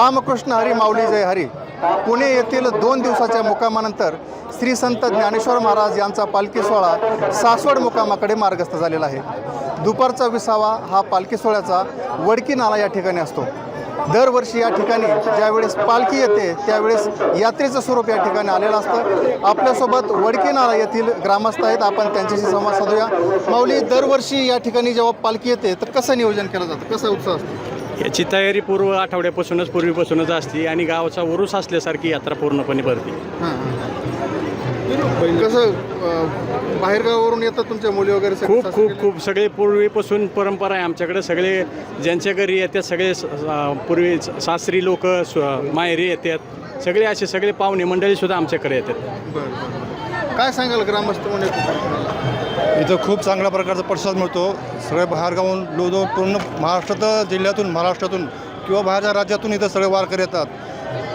रामकृष्ण हरी माऊली जय हरी. पुणे येथील दोन दिवसाच्या मुकामानंतर श्री संत ज्ञानेश्वर महाराज यांचा पालखी सोहळा सासवड मुकामाकडे मार्गस्थ झालेला आहे. दुपारचा विसावा हा पालखी सोहळ्याचा वडकी नाला या ठिकाणी असतो. दरवर्षी या ठिकाणी ज्यावेळेस पालखी येते त्यावेळेस यात्रेचं स्वरूप या ठिकाणी आलेलं असतं. आपल्यासोबत वडकी नाला येथील ग्रामस्थ आहेत. आपण त्यांच्याशी संवाद साधूया. माऊली दरवर्षी या ठिकाणी जेव्हा पालखी येते तर कसं नियोजन केलं जातं? कसं उत्साह असतो? याची तयारी पूर्व आठवड्यापासूनच पूर्वीपासूनच असते आणि गावाचा उरूस असल्यासारखी यात्रा पूर्णपणे भरते. कसं अं, बाहेरगावावरून येतात तुमच्या मुली वगैरे खूप सासरी? खूप. खूप सगळे पूर्वीपासून परंपरा आहे आमच्याकडे. सगळे ज्यांच्या घरी येतात सगळे स- अं, पूर्वी सासरी लोक माहेरी येतात. सगळे असे सगळे पाहुणे मंडळीसुद्धा आमच्याकडे येतात बरं, बरं. काय सांगाल ग्रामस्थ म्हणून तुम्हाला? इथं खूप चांगल्या प्रकारचा प्रतिसाद मिळतो सगळे बाहेरगावून लोक पूर्ण महाराष्ट्रात जिल्ह्यातून महाराष्ट्रातून किंवा बाहेरच्या राज्यातून इथं सगळे वारकरी येतात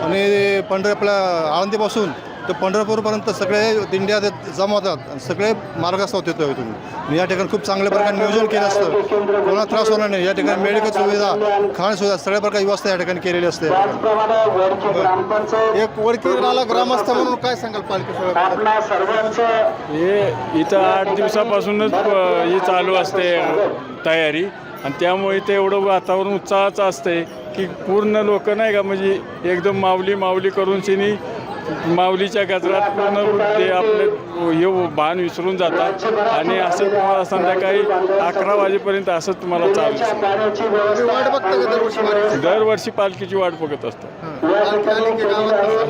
आणि पंढर आपल्या आळंदीपासून तर पंढरपूरपर्यंत सगळे दिंड्या जमा होतात. आणि सगळे मार्गस्थ येतो इथून आणि या ठिकाणी खूप चांगल्या प्रकारे नियोजन केलं असतं. कोणाला त्रास होणार नाही. या ठिकाणी मेडिकल सुविधा खाण सुविधा सगळ्या प्रकारची व्यवस्था या ठिकाणी केलेली असते. एक वडकी नाला ग्रामस्थ म्हणून काय सांगाल पालखी? हे इथं आठ दिवसापासूनच ही चालू असते तयारी. आणि त्यामुळे ते एवढं वातावरण उत्साहाचं असते की पूर्ण लोक नाही का म्हणजे एकदम माऊली माऊली करून शिनी माऊलीच्या गजरात पूर्ण ते आपले हे भान विसरून जातात. आणि असं तुम्हाला संध्याकाळी अकरा वाजेपर्यंत असं तुम्हाला चालू दरवर्षी पालखीची? वाट बघत असतो.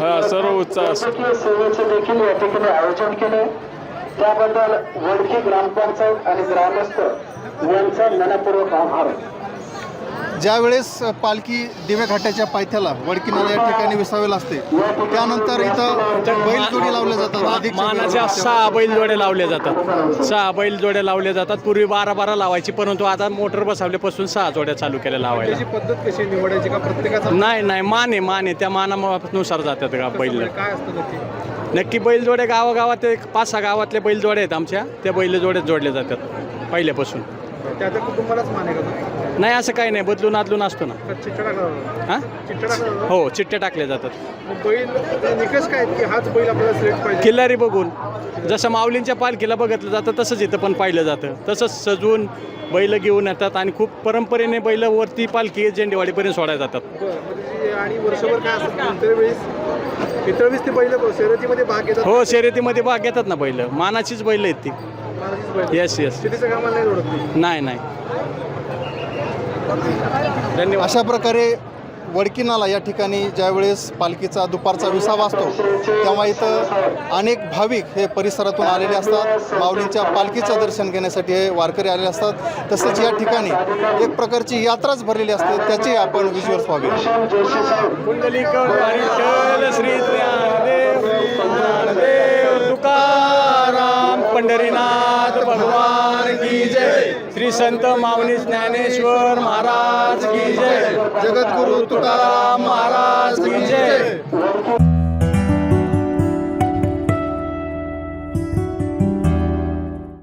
हा सर्व उत्साह असतो. आयोजन केले त्याबद्दल वडकी ग्रामपंचायत आणि ग्रामस्थ यांचा मनपूर्वक आभार. ज्यावेळेस पालखी दिवे घाटाच्या पायथ्याला वडकी नाला या ठिकाणी विसावेला असते त्यानंतर इथं बैल जोडी लावल्या जातात मानाच्या सहा बैल जोड्या लावल्या जातात. सहा बैल जोड्या लावल्या जातात. पूर्वी बारा बारा लावायची परंतु आता मोटर बसवल्यापासून सहा जोड्या चालू केल्या लावायला. त्याची पद्धत कशी निवडायची का प्रत्येकाचा? नाही नाही मान आहे मान आहे. त्या मानानुसार जातात का बैल. काय असतं नक्की बैलजोड्या गावागावात एक पाच सहा गावातले बैलजोड्या आहेत आमच्या. त्या बैलजोड्यात जोडल्या जातात पहिल्यापासून. त्या त्या कुटुंबालाच माने का नाही असं काही नाही. बदलून आदलून असतो ना. टाकला हां? टाकला हो चिठ्ठ्या टाकल्या जातात. बैल निकष काय की हाच बैल आपल्याला सिलेक्ट पाहिजे? किल्लारी बघून. जसं माऊलींच्या पालखीला बघितलं जातं तसंच इथं पण पाहिलं जातं. तसंच सजवून बैल घेऊन येतात आणि खूप परंपरेने बैल वरती पालखी झेंडेवाडीपर्यंत सोडायला जातात. म्हणजे आणि वर्षभर काय असतं? इतर वेळेस इतर वेळेस ते बैल शर्यतीमध्ये भाग घेतात हो शर्यतीमध्ये भाग घेतात ना बैल. मानाचीच बैल आहेत ती. बैल. येस येस शेतीचं कामाला नाही जोडत. नाही नाही. धन्यवाद. अशा प्रकारे वडकीनाला या ठिकाणी ज्यावेळेस पालखीचा दुपारचा विसावा असतो तेव्हा इथं अनेक भाविक हे परिसरातून आलेले असतात. माऊलींच्या पालखीचं दर्शन घेण्यासाठी हे वारकरी आलेले असतात. तसंच या ठिकाणी एक प्रकारची यात्राच भरलेली असते त्याची आपण विज्युअल्स पाहूया. श्री संत मावनी ज्ञानेश्वर महाराज की जय. जगद्गुरु तुकाराम महाराज की जय.